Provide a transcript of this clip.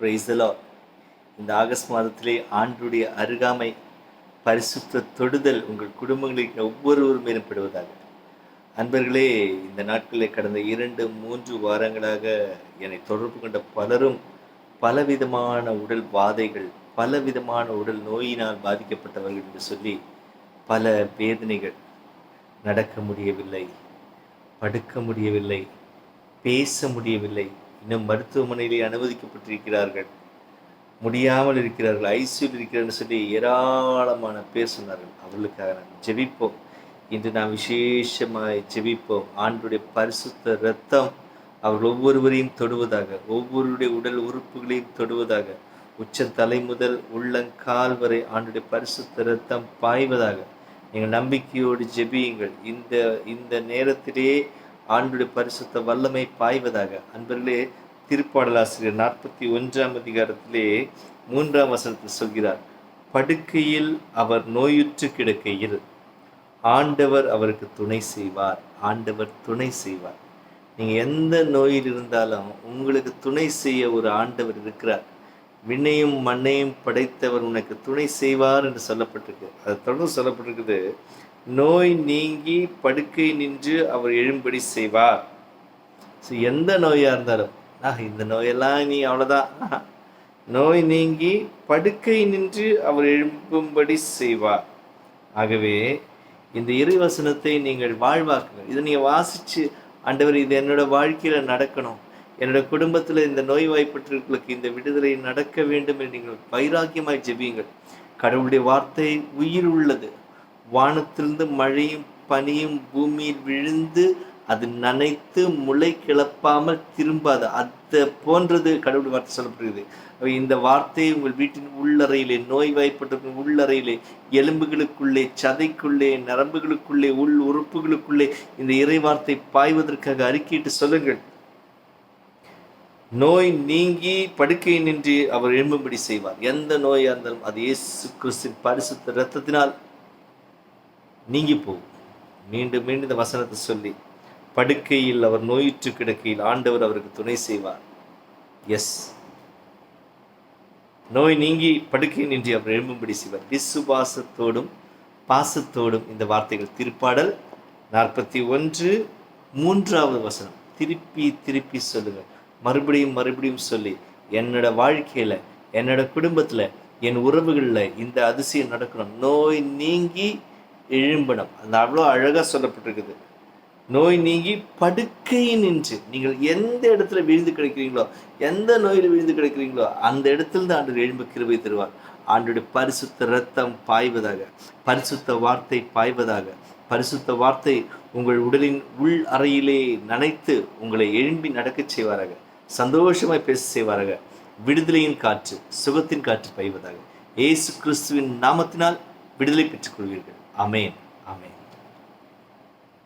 பிரைசலோ இந்த ஆகஸ்ட் மாதத்திலே ஆண்டுடைய அருகாமை பரிசுத்த தொடுதல் உங்கள் குடும்பங்களுக்கு ஒவ்வொருவரும் மேம்படுவதாக அன்பர்களே இந்த நாட்களில் கடந்த இரண்டு மூன்று வாரங்களாக என்னை தொடர்பு கொண்ட பலரும் பலவிதமான உடல் பாதைகள் பலவிதமான உடல் நோயினால் பாதிக்கப்பட்டவர்கள் என்று சொல்லி பல வேதனைகள் நடக்க முடியவில்லை படுக்க முடியவில்லை பேச முடியவில்லை இன்னும் மருத்துவமனையிலே அனுமதிக்கப்பட்டிருக்கிறார்கள். முடியாமல் இருக்கிறார்கள். ஐசியூவில் இருக்கிறார்கள் சொல்லி ஏராளமான பேர் சொன்னார்கள். அவர்களுக்காக நான் ஜெபிப்போம். இன்று நாம் விசேஷமாய் ஜெபிப்போம். ஆண்டுடைய பரிசுத்த ரத்தம் அவர்கள் ஒவ்வொருவரையும் தொடுவதாக ஒவ்வொருடைய உடல் உறுப்புகளையும் தொடுவதாக உச்ச தலை முதல் உள்ளங்கால் வரை ஆண்டுடைய பரிசுத்த ரத்தம் பாய்வதாக நீங்கள் நம்பிக்கையோடு ஜெபியுங்கள். இந்த இந்த நேரத்திலேயே ஆண்டுடைய பரிசுத்த வல்லமை பாய்வதாக. அன்பர்களே திருப்பாடலாசிரியர் நாற்பத்தி ஒன்றாம் அதிகாரத்திலே மூன்றாம் வசனத்தில் சொல்கிறார் படுக்கையில் அவர் நோயுற்று கிடக்கையில் ஆண்டவர் அவருக்கு துணை செய்வார். ஆண்டவர் துணை செய்வார். நீங்கள் எந்த நோயில் இருந்தாலும் உங்களுக்கு துணை செய்ய ஒரு ஆண்டவர் இருக்கிறார். விண்ணையும் மண்ணையும் படைத்தவர் உனக்கு துணை செய்வார் என்று சொல்லப்பட்டிருக்கு. அது தொடர்ந்து சொல்லப்பட்டிருக்குது நோய் நீங்கி படுக்கை நின்று அவர் எழும்படி செய்வார். ஸோ எந்த நோயாக இருந்தாலும் ஆஹ் இந்த நோயெல்லாம் நீ அவ்வளோதான் ஆஹா. நோய் நீங்கி படுக்கை நின்று அவர் எழும்பும்படி செய்வார். ஆகவே இந்த இறைவசனத்தை நீங்கள் வாழ்வாக்குங்கள். இதை நீங்கள் வாசித்து ஆண்டவர் இது என்னோட வாழ்க்கையில் நடக்கணும். என்னோட குடும்பத்தில் இந்த நோய்வாய்ப்பட்டவர்களுக்கு இந்த விடுதலை நடக்க வேண்டும் என்று நீங்கள் வைராக்கியமாய் ஜெபியுங்கள். கடவுளுடைய வார்த்தை உயிர் உள்ளது வானத்திலிருந்து மழையும் பனியும் பூமியில் விழுந்து அது நனைத்து முளை கிளப்பாமல் திரும்பாது. அது போன்றது கடவுள் வார்த்தை சொல்லப்படுகிறது. இந்த வார்த்தை உங்கள் வீட்டின் உள்ளறையிலே நோய்வாய்ப்பட்ட உள்ளறையிலே எலும்புகளுக்குள்ளே சதைக்குள்ளே நரம்புகளுக்குள்ளே உள் உறுப்புகளுக்குள்ளே இந்த இறை வார்த்தை பாய்வதற்காக அறிக்கையிட்டு சொல்லுங்கள். நோய் நீங்கி படுக்கை நின்று அவர் எழும்பும்படி செய்வார். எந்த நோயாக இருந்தாலும் அது இயேசு கிறிஸ்தின் பரிசுத்த இரத்தத்தினால் நீங்கி போகும் மீண்டும் மீண்டும் இந்த வசனத்தை சொல்லி படுக்கையில் அவர் நோயிற்று கிடக்கையில் ஆண்டவர் அவருக்கு துணை செய்வார். எஸ் நோய் நீங்கி படுக்கை நின்று அவர் எழும்பும்படி செய்வார். விசுவாசத்தோடும் பாசத்தோடும் இந்த வார்த்தைகள் திருப்பாடல் நாற்பத்தி ஒன்று மூன்றாவது வசனம். திருப்பி திருப்பி சொல்லுங்கள். மறுபடியும் மறுபடியும் சொல்லி என்னோட வாழ்க்கையில் என்னோட குடும்பத்தில் என் உறவுகளில் இந்த அதிசயம் நடக்கணும். நோய் நீங்கி எழும்பணும் அந்த அவ்வளோ அழகாக சொல்லப்பட்டிருக்குது. நோய் நீங்கி படுக்கை நின்று நீங்கள் எந்த இடத்துல விழுந்து கிடைக்கிறீங்களோ எந்த நோயில் விழுந்து கிடைக்கிறீங்களோ அந்த இடத்துல ஆண்டு எழும்பு கிருபை தருவார். ஆண்டுடைய பரிசுத்த ரத்தம் பாய்வதாக பரிசுத்த வார்த்தை பாய்வதாக பரிசுத்த வார்த்தை உங்கள் உடலின் உள் அறையிலே நனைத்து உங்களை எழும்பி நடக்கச் செய்வாராக சந்தோஷமாய் பேச செய்வாராக. விடுதலையின் காற்று சுகத்தின் காற்று பாய்வதாக. இயேசு கிறிஸ்துவின் நாமத்தினால் விடுதலை பெற்றுக்கொள்வீர்கள் Amen.